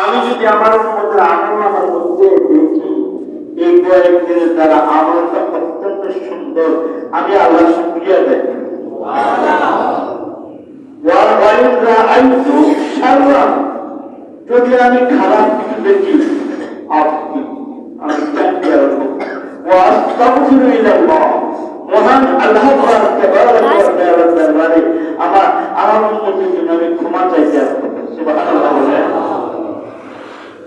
আমি যদি আমার মধ্যে আমার মধ্যে দেখি, এই কয়েকদিনের দ্বারা আমলটা অত্যন্ত সুন্দর। আমি আল্লাহ শুক্রিয়া দেয় যদি আমি খারাপ কিছু দেখি, আপনি মহান আল্লাহ আমার আমার জন্য আমি ক্ষমা চাইতে আসব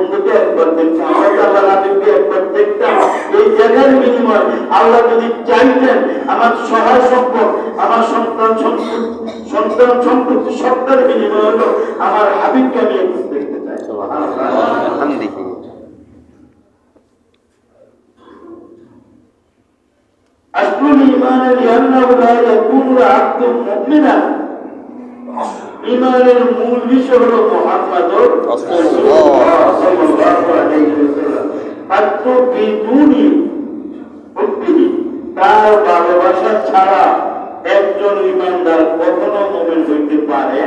বন্ধুকে একবার দেখছি আমরা তো আল্লাহ হাবিবকে একবার দেখতাম এই জায়গার বিনিময় আল্লাহ যদি চাইতেন আমার সহায় সম্পদ আমার সন্তান সম্পদ সন্তান সম্পত্তি সত্তার বিনিময় হলো আমার হাবিবকে আমি একটু দেখতে চাই হামদিহি أصل الإيمان لأنه لا يكون العبد مؤمنا ইমানের মূল বিষয় হলো মোহাম্মদ তার ভালোবাসা ছাড়া একজন ইমানদার কখনো মোমেন হইতে পারে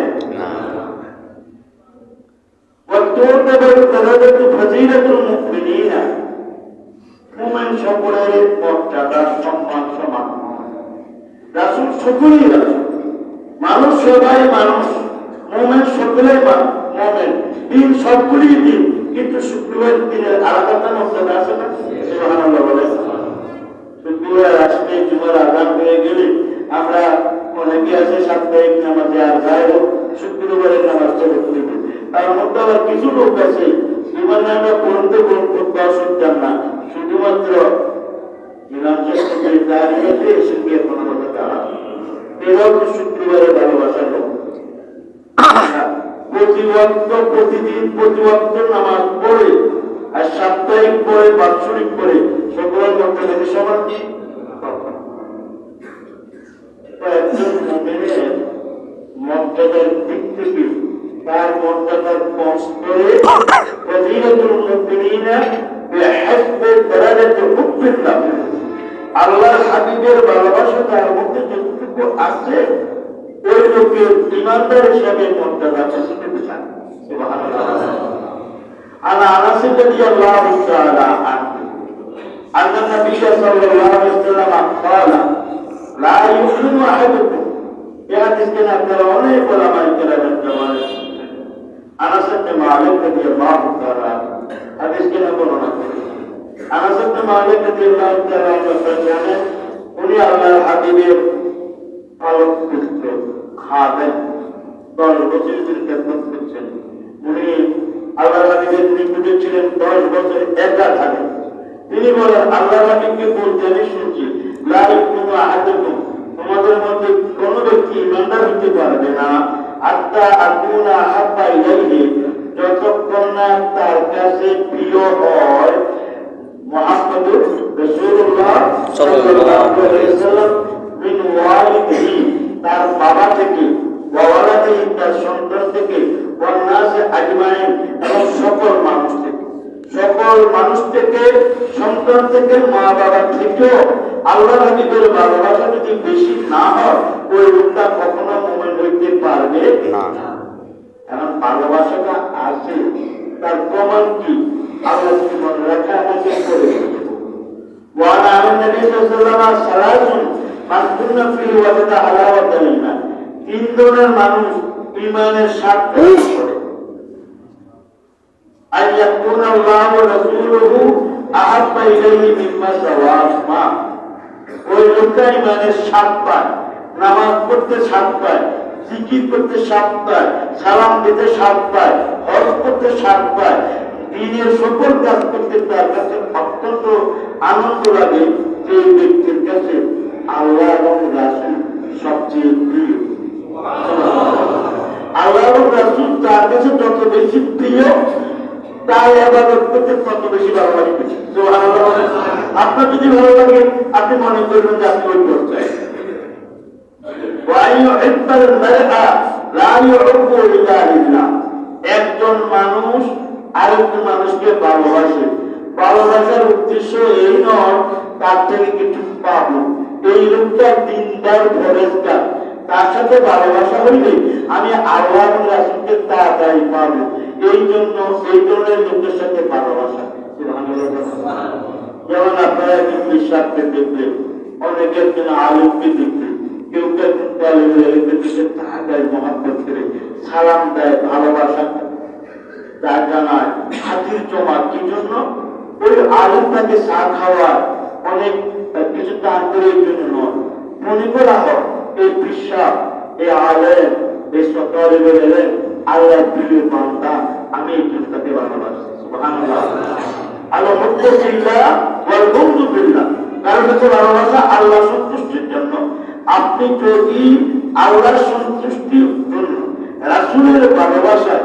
মানুষ সবাই মানুষ। মুমিন সকলেই মা- মুমিন। দিন সবগুলি দিন, কিন্তু শুক্রবার দিনের আলাদা মর্যাদা আছে না? সুবহানাল্লাহ বলে। শুক্রবার আসলে জুমার আগাম হয়ে গেলে আমরা অনেকে আছে সাপ্তাহিক নামাজে আর যাই হোক শুক্রবারের নামাজ চলে করিবে তার মধ্যে আবার কিছু লোক আছে ইমান নামে পড়তে পড়তে অসুবিধার না, শুধুমাত্র ইমাম সাহেবের দাঁড়িয়েছে এসে গিয়ে কোনো তো শুক্রবারে ভালোবাসার লোক। প্রতিবদ্ধ প্রতিদিন প্রতিবদ্ধ নামাজ পড়ে, আর সাপ্তাহিক পড়ে, বাৎসরিক পড়ে, সকলের মধ্যে থেকে একজন মর্যাদার দিক থেকে তার মর্যাদার পস্তরে ফজিলাতুল হাবিবের ভালোবাসা তার মধ্যে যতটুকু আছে ওই লোকের ইমানদার হিসাবে মর্যাদা পৌঁছতে চান সুবহানাল্লাহ على انس رضي الله تعالى عنه ان النبي صلى الله عليه وسلم قال لا يؤمن احدكم يا تسكن اكثر ولا ولا ما يكره الجمال انس بن مالك رضي الله تعالى عنه حديث كنا بولنا انس بن مالك رضي الله تعالى عنه জানেন উনি আল্লাহর হাবিবের পালক খাদেন দশ বছর খেদমত করছেন। উনি আল্লাহ হাবিবের নিকটে ছিলেন দশ বছর একা তিনি বলেন আল্লাহ হাবিবকে বলতে আমি শুনছি কোনো তোমাদের মধ্যে কোনো ব্যক্তি ইমানদার হতে পারবে না। আত্মা আকুনা হাব্বা ইলাইহি। যতক্ষণ না তার কাছে প্রিয় হয় মুহাম্মদুর রাসূলুল্লাহ সাল্লাল্লাহু আলাইহি ওয়াসাল্লাম মিন ওয়ালিদিহি তার বাবা থেকে বাবা থেকে তার সন্তান থেকে কন্যাসে আজমাই এবং সকল মানুষ থেকে। সকল মানুষ থেকে সন্তান থেকে মা বাবা থেকেও আল্লাহ হাবিবের ভালোবাসা যদি বেশি না হয় ওই রূপটা কখনো মনে হইতে পারবে না। কারণ ভালোবাসাটা আছে তার প্রমাণ কি? আল্লাহ জীবন রাখা? আমাকে করে ওয়ান আলম নবী সাল্লাল্লাহু আলাইহি নামাজ করতে স্বাদ পায় জিকির করতে স্বাদ পায় সালাম দিতে স্বাদ পায় হজ করতে স্বাদ পায় দিনের সকল কাজ করতে তার কাছে অত্যন্ত আনন্দ লাগে যে ব্যক্তির কাছে আল্লাহ এবং রাসুল সবচেয়ে প্রিয়। আল্লাহ এবং রাসুল তার কাছে যত বেশি প্রিয় তাই আবার করতে তত বেশি ভালো লাগবে আপনার যদি ভালো লাগে, আপনি মনে করবেন যে আপনি ওই পর্যায়ে একজন মানুষ আরেকজন মানুষকে ভালোবাসে। ভালোবাসার উদ্দেশ্য এই নয়, তার থেকে কিছু পাবো এই লোকটা দিনদার ফরেস্টার তার সাথে ভালোবাসা হইলে আমি আল্লাহ রাসুলকে তাড়াতাড়ি পাবো। এই জন্য এই ধরনের লোকের সাথে ভালোবাসা। যেমন আপনারা কিন্তু সাথে দেখলেন অনেকে একজন আলোককে দেখলেন কেউ তালিমের দিকে তাড়াতাড়ি মহাব্বত করে সালাম দেয়, ভালোবাসা তা জানায় হাতির জমা কি জন্য? ওই আলমটাকে চা খাওয়ার অনেক কিছু দান করে এই জন্য নয়। মনে করা হয়, এই বিশ্বাস, এই আলেম, এই সকালে বেরোলেন আল্লাহ প্রিয় বান্দা, আমি এই জন্য ভালোবাসি। আল্লাহ বিল্লাহ। কারণ হচ্ছে ভালোবাসা আল্লাহ সন্তুষ্টির জন্য। আপনি যদি আল্লাহর সন্তুষ্টির জন্য রাসূলের ভালোবাসায়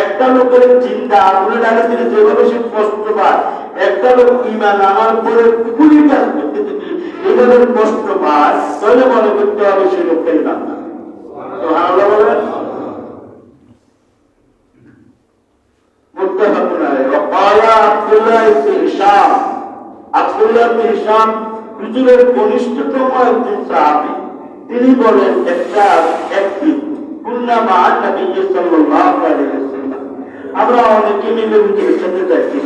একটা লোকের চিন্তা আগুনে ডাকে তিনি যেভাবে সে কষ্ট পায়, একটা লোক ইমান আমার পরে কুকুরি কাজ করতে যদি এইভাবে কষ্ট পায়, তাহলে মনে করতে হবে সে লোকের নাম তিনি বলেন, একটা একটি কুন্না মা নবী সাল্লাল্লাহু আলাইহি আমরা অনেকে মিলে হুজুরের সাথে যাচ্ছি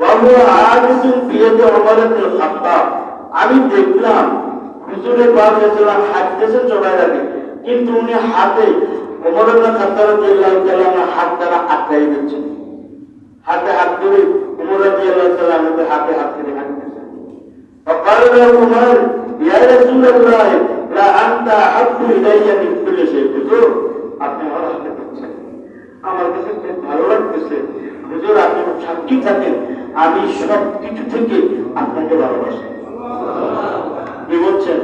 বাবু আজুন বিয়েতে ওমর ইবনে খাত্তাব আমি দেখলাম হুজুরের বাবা সাল্লাল্লাহু হাঁটতেছেন সবাই আগে কিন্তু উনি হাতে ওমর ইবনে খাত্তাব রাদিয়াল্লাহু তাআলা হাত দ্বারা আটকাই দিচ্ছেন হাতে হাত ধরে উমর রাদিয়াল্লাহু তাআলা হাতে হাত ধরে হাঁটতেছেন فقال له عمر يا رسول الله لا انت احب الي من كل شيء আপনি সাক্ষী থাকেন। আমি সব কিছু থেকে আপনাকে ভালোবাসি। কি বলছেন?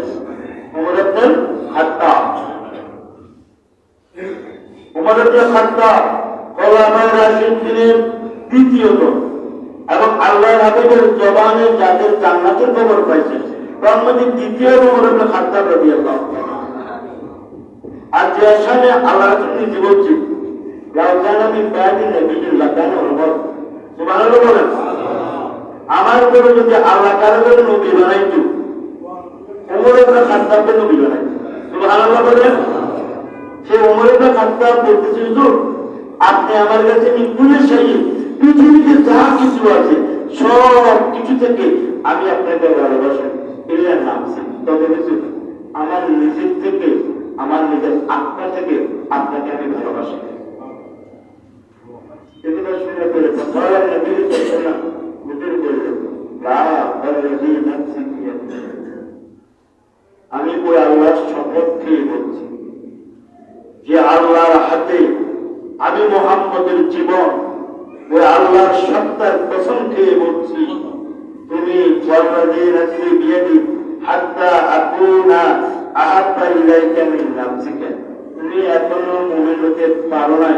এবং আল্লাহর হাবিবের জবানে যাদের জান্নাতের খবর পাইছে তার মধ্যে দ্বিতীয় আর যে আসামে আল্লাহ রাসূল নিজে আমি সুবহানাল্লাহ বলেন। আমার উপরে যদি আল্লাহ কারও জন্য নবী বানাইতো ওমর ইবনে খাত্তাবকে নবী বানাইতো। সুবহানাল্লাহ বলেন। সে ওমর ইবনে খাত্তাব বলতেছে আপনি আমার কাছে মৃত্যুর সেই পৃথিবীতে যা কিছু আছে, সব কিছু থেকে আমি আপনাকে ভালোবাসি। এর নাম তবে কিছু আমার নিজের থেকে, আমার নিজের আত্মা থেকে আপনাকে আমি ভালোবাসি। আমি ওই আল্লাহর শপথ বলছি। যে আল্লাহর হাতে আমি মোহাম্মদের জীবন, ওই আল্লাহর সত্তার কসম খেয়ে বলছি, তুমি হাত্তা আকুনা আহাব্বা ইলাইকা মিন নাফসিকা। তুমি এখনও মুমিন হতে পারো নাই।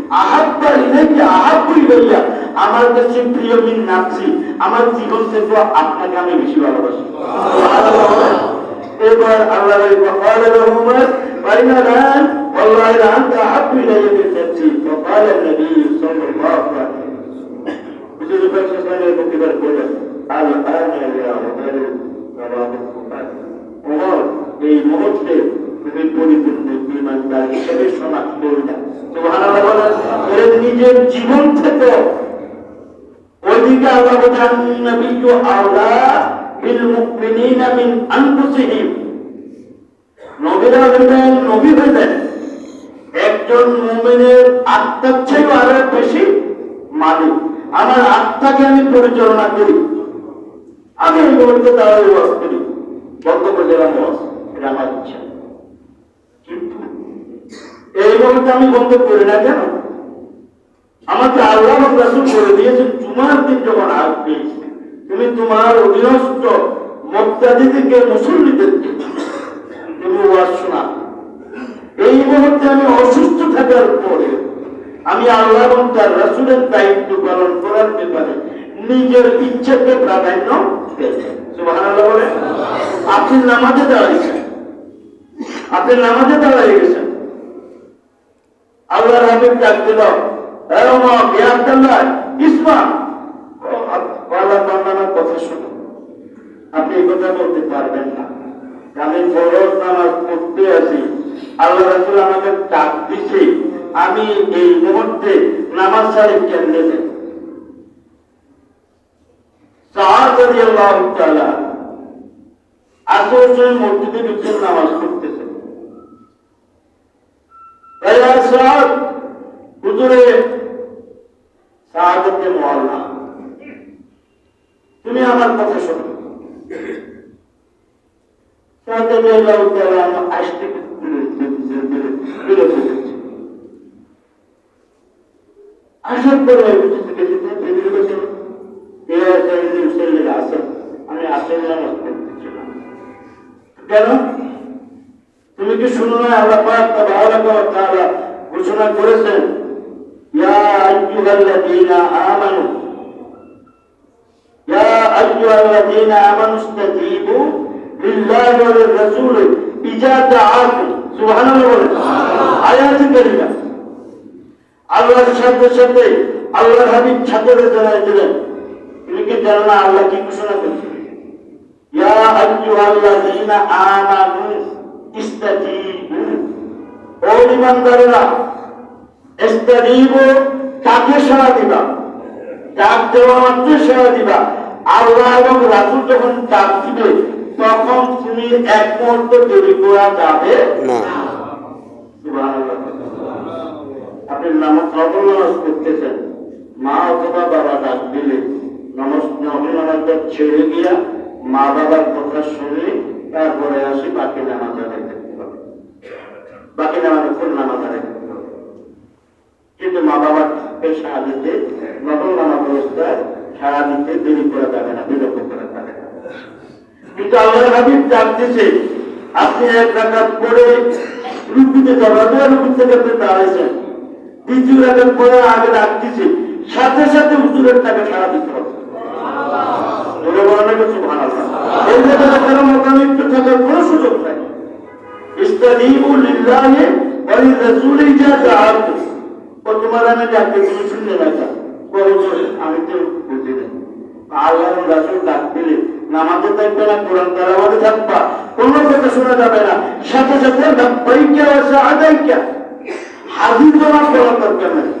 আহাব্বা ইলাইয়া আহাব্বু ইলাইয়া আমার কাছে প্রিয় মিন নাফসি আমার জীবন থেকে আপনাকে আমি বেশি ভালোবাসি এবার আল্লাহ قال لهما فإن الآن والله لأنت أحب إلي من نفسي فقال النبي صلى الله عليه وسلم হুজুর পাক সাল্লাল্লাহু প্রতিবার করলেন আল আন ইয়া উমর রাওয়াহ উমর এই মুহূর্তে হিসেবে শনাক্ত নিজের জীবন থেকে আওলা নবীরা নবী একজন মুমিনের আত্মার চেয়েও আরও বেশি মালিক। আমার আত্মাকে আমি পরিচালনা করি। আমি এই মুহূর্তে ওয়াজ করি বন্ধ করে দিলাম ওয়াজ এটা আমার ইচ্ছা কিন্তু মুহূর্তে আমি বন্ধ করি না কেন? আমাকে আল্লাহ রাসুল করে দিয়েছে জুমার দিন যখন আসবে, তুমি তোমার অধীনস্থ মুক্তাদিদেরকে মুসল্লিদেরকে তুমি ওয়াজ শোনা এই মুহূর্তে আমি অসুস্থ থাকার পরে আমি আল্লাহ এবং তার রাসুলের দায়িত্ব পালন করার ব্যাপারে নিজের ইচ্ছাকে প্রাধান্য আপনি নামাজে দাঁড়িয়েছেন আপনি নামাজে দাঁড়িয়ে গেছেন। আল্লাহর হাবিব আল্লাহ বান্দানার কথা আপনি কথা বলতে পারবেন না। আমি আল্লাহ রাসুল আমাকে আমি এই মুহূর্তে নামাজ ছাড়ি কেন্দ্রে আসর মসজিদে নামাজ সাহাব হুজুরে সাহায্যতে মহল্লা তুমি আমার কথা শোনো আসতে আসার পরে আমি পড়তেছিলাম কেন শুনো না আল্লাহ পাক তাবারাক তাআলা ঘোষণা করেছেন ইয়া আইয়ুহাল্লাযীনা আমানু ইয়া আইয়ুহাল্লাযীনা আমানু ইসতাজীবু লিল্লাহি ওয়া লির-রাসূল ইজা দাআকুম সুবহানাল্লাহ বলেন। আয়াতে কারিমা আল্লাহর সাথে সাথে আল্লাহর হাবিব ছাত্রদের জানাই দিলেন। তুমি কি জানো না আল্লাহ কি ঘোষণা করছে ইয়া আইয়ুহাল্লাযীনা আমানু ও ইমানদারেরা ইস্তাজিবু কাকে সাড়া দিবা? ডাক দেওয়া মাত্র সাড়া দিবা। আল্লাহ এবং রাসূল যখন ডাক দিবে তখন তুমি এক মুহূর্ত দেরি করা যাবে না। আপনি নামাজ করতেছেন মা অথবা বাবা ডাক দিলে নামাজ নকল নামাজটা ছেড়ে গিয়া মা বাবার কথা শুনে তারপরে আসি বাকি নামাজ আদায় করতে হবে। বাকি নামাজ ফুল নামাজ আদায় করতে হবে? কিন্তু মা সাড়া দিতে নকল নামাজ অবস্থায় সাড়া দিতে দেরি করা যাবে না, বিলম্ব করা যাবে না। কিন্তু আল্লাহ হাবিব ডাক দিছে আপনি এক রাকাত পরে রুকুতে যাবেন রুকু থেকে আপনি দাঁড়াইছেন। দ্বিতীয় রাকাত পরে আগে দিছে সাথে সাথে হুজুরের টাকা সারা দিতে হবে। বলা না কিছু ভালো এই জায়গায় কারও মোকামিত্ব থাকার কোনো সুযোগ নাই। ইস্তাজিবু লিল্লাহি ওয়া লিরাসূলি যা দাআতু ও তোমার আমি ডাকতে তুমি শুনলে না তো, আমি তো বুঝি না। আল্লাহ রাসূল ডাক দিলে নামাজে থাকবে না কোরআন তেলাওয়াতে সাথে সাথে লাব্বাইকা ওয়া সাআদাইকা। দরকার নেই।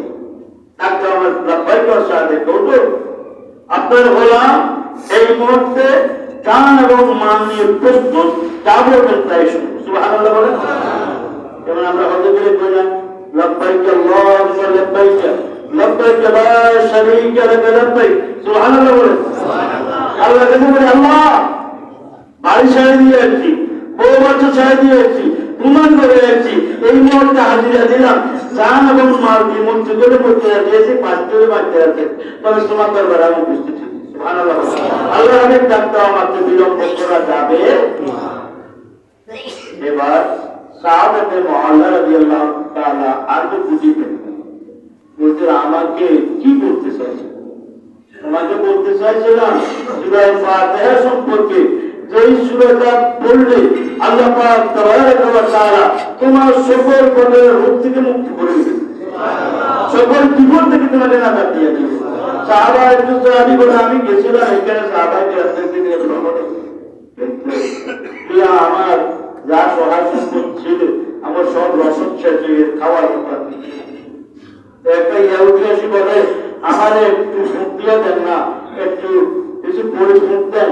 আপনার গোলাম এই মুহূর্তে কান এবং মান নিয়ে প্রস্তুত যাবতীয় শুনুন সুবহানাল্লাহ বলেন। যেমন আমরা হজে গেলে কই না আল্লাহুম্মা লাভবাইক লাভবাইক লা শারীকা লাক লাভবাইক সুবহানাল্লাহ বলেন। আল্লাহ কাছে বলে আল্লাহ বাড়ি ছেড়ে দিয়ে যাচ্ছি বউ বাচ্চা ছেড়ে দিয়ে যাচ্ছি প্রমাণ করে যাচ্ছি এই মুহূর্তে হাজিরা দিলাম। এবং মাল করে মধ্যে দিয়েছি, পাঁচটি বাচ্চা আছে। তবে আমি উপস্থিত আল্লাহ ডাক্তার আমাকে বিলম্ব করা যাবে। এবার তাআলা আর তো বলতে আমাকে কি বলতে চাইছে? তোমাকে বলতে চাইছিলাম সূরা ফাতিহা সম্পর্কে যেই সূরাটা পড়লে আল্লাহ পাক তাবারাকা ওয়া তাআলা তোমার সকল কষ্টের রূপ থেকে মুক্তি করে দিবে সকল বিপদ থেকে তোমাকে নাজাত দিয়ে দিবে সাহাবা একটু সাহাবি বলে আমি গেছিলাম এখানে সাহাবাকে ভ্রমণে ইয়া আমার যা সহায় সম্পদ ছিল আমার সব রসদ শেষ হয়ে খাওয়ার কথা। একটা ইয়াহুদি এসে বলে আমার একটু সুখ দিয়ে দেন না একটু কিছু পরে সুখ দেন।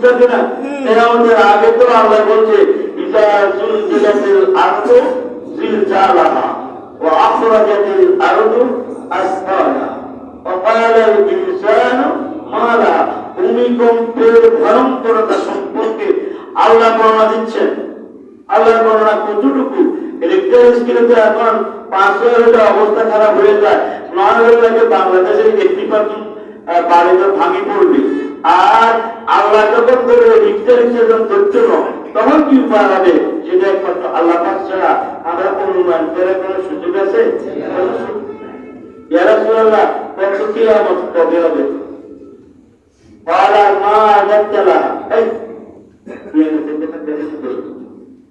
আমাদের না। এই আগে তো আল্লাহ বলছে ইজা জুলজিলাতিল আরদু জিলজালাহা ওয়া আখরাজাতিল আরদু আসফালাহা ওয়া ক্বালাল ইনসানু মা লাহা ভূমিকম্পের ভয়ঙ্করতা সম্পর্কে আল্লাহ বর্ণনা দিচ্ছেন। আল্লাহ বর্ণনা কতটুকু? ইলেকট্রিক এখন পাঁচ হাজার অবস্থা খারাপ হয়ে যায়। নয় হাজার বাংলাদেশের এইটি পার্সেন্ট বাড়িতে ভাঙি পড়বে। আর আল্লাহ যখন করবে নির্ধারিত করছিল তখন কি উপায় হবে? সেটা একমাত্র আল্লাহ ছাড়া আমরা অনুমান করে কোন সুযোগ আছে? কবে হবে?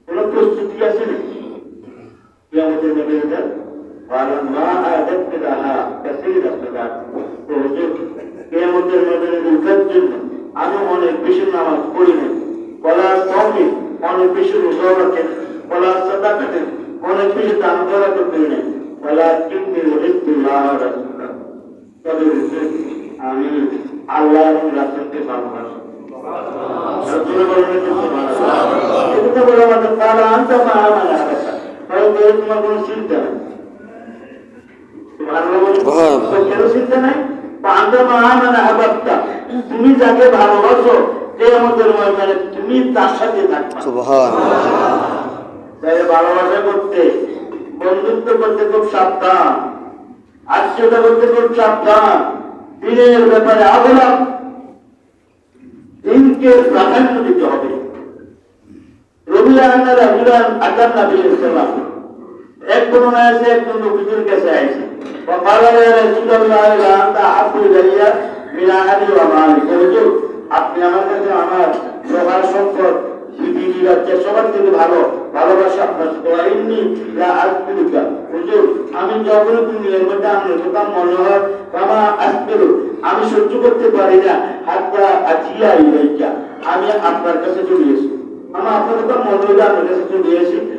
কোন প্রস্তুতি আছে নাকি? আমাদের নেবে এটা? মা আদাত কাছে কেমতের ময়দানে উঠার জন্য আমি অনেক বেশি নামাজ পড়ি নাই। কলার সঙ্গে অনেক বেশি রোজা রাখেন কলার সাদা কাটেন অনেক বেশি দান করা করতে নাই। কলার কিন্তু তবে আমি আল্লাহ এবং ভালোবাসি তোমার কোন চিন্তা নাই। হ্যাঁ। তোমার চিন্তা নাই? তুমি যাকে ভালোবাসো যে আমাদের ময়দানে তুমি তার সাথে থাকবে। তাই ভালোবাসা করতে বন্ধুত্ব করতে খুব সাবধান আত্মীয়তা করতে খুব সাবধান দিনের ব্যাপারে আবলাম দিনকে প্রাধান্য দিতে হবে। রাজুলান আকার নবী ইসলাম একজন আমার আমি যখন মধ্যে আমার মনে হয় বাবা আসতে আমি সহ্য করতে পারি না। হাতটা আজিয়া আমি আপনার কাছে চলে এসেছি। আমার আপনার কথা মনে হয় আপনার কাছে চলে এসেছি।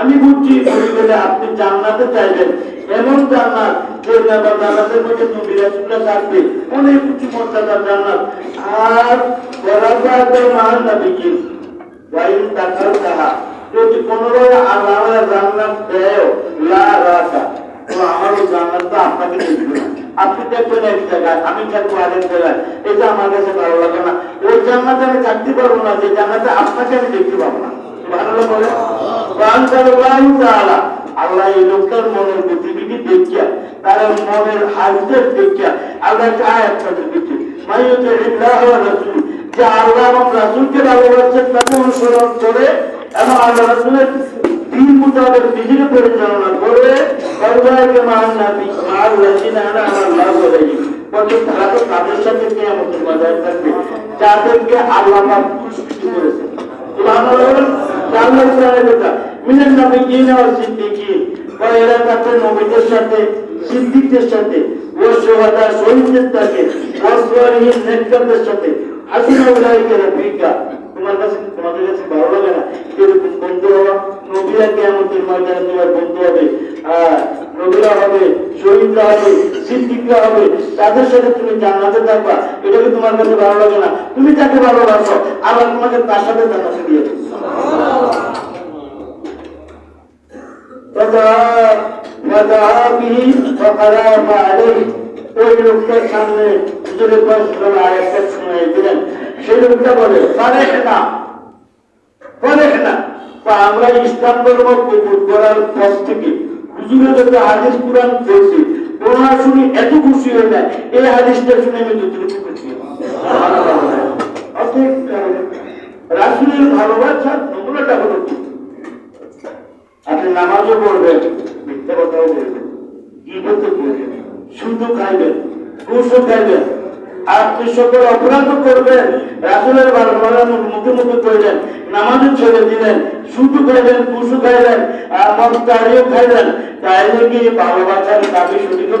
আমি বুঝছি বলি বলে আপনি জান্নাতে চাইবেন। এমন জান্নাত, যে জান্নাতের মধ্যে নবী রাসূলরা থাকবে। অনেক উঁচু মর্যাদার জান্নাত। আর বরাবর মান নবী কি? ওয়াইন দাখাল তাহা। যদি কোনোভাবে আল্লাহ জান্নাত দেয়, লা জান্নাতটা আপনাকে দেখবে না। আপনি দেখবেন এক জায়গায়, আমি থাকব আরেক জায়গায়। এটা আমার কাছে ভালো লাগে না। ওই আমি থাকতে পারব না, যে জান্নাতে আপনাকে আমি দেখতে পাবো না। ভালো তাআলা আল্লাহ এই লোকটার মনের গতিবিধি দেখিয়া তার মনের হাজদের দেখিয়া আল্লাহ আয়াত দিচ্ছে মাইয়তে ইল্লাহ রাসূল। যে আল্লাহ এবং রাসূলকে ভালোবাসে তাকে অনুসরণ করে এবং আল্লাহ রাসূলের দিন মোতাবেক নিজেকে পরিচালনা করে। আল্লাহকে মান নাবি আর লাসিনা আনা আমার লাভ করে তারা তো তাদের সাথে কিয়ামতের ময়দানে থাকবে। যাদেরকে আল্লাহ খুশি করেছে সুবহানাল্লাহ আল্লাহ তাআলার কথা মিনান নবিয়িনা ওয়াস সিদ্দিকিন বা এরা থাকবে নবীদের সাথে, সিদ্দিকদের সাথে ও শুহাদা শহীদদের সাথে ও সালিহিন নেককারদের সাথে, হাসিনা উলাইকা রাফিকা তোমার কাছে তোমাদের কাছে ভালো লাগে না এরকম বন্ধু হওয়া নবীরা কেমতের ময়দানে তোমার বন্ধু হবে আর নবীরা হবে শহীদরা হবে সিদ্দিকরা হবে তাদের সাথে তুমি জান্নাতে থাকবা এটা কি তোমার কাছে ভালো লাগে না তুমি তাকে ভালোবাসো আবার তোমাকে তার সাথে জান্নাতে দিয়ে দেবে। فدعا فدعا به فقرأ عليه ওই লোকটার সামনে হুজুরের পাশে আয়াতটা শুনে দিলেন সেই লোকটা বলে না পারে না আমরা ইসলাম ধর্ম কবুল করার পর থেকে হুজুরের যত হাদিস কোরআন পড়ছি ওনার শুনি এত খুশি হয়ে যায় এই হাদিসটা শুনে আমি যতটুকু খুশি হই। অতএব, রাসূলের ভালোবাসার নমুনাটা হলো কি? আপনি নামাজও পড়বেন মিথ্যা কথাও বলবেন গিবতও করবেন শুধু খাইবেন ঘুষও খাইবেন আর তুই সকল অপরাধও করবেন, রাসুলের বারবার মুখে মুখে করলেন নামাজের ছেড়ে দিলেন শুধু খাইলেন ঘুষও খাইলেন, আর মদ খাইলেন। তাইলে কি ভালোবাসার দাবি হবে?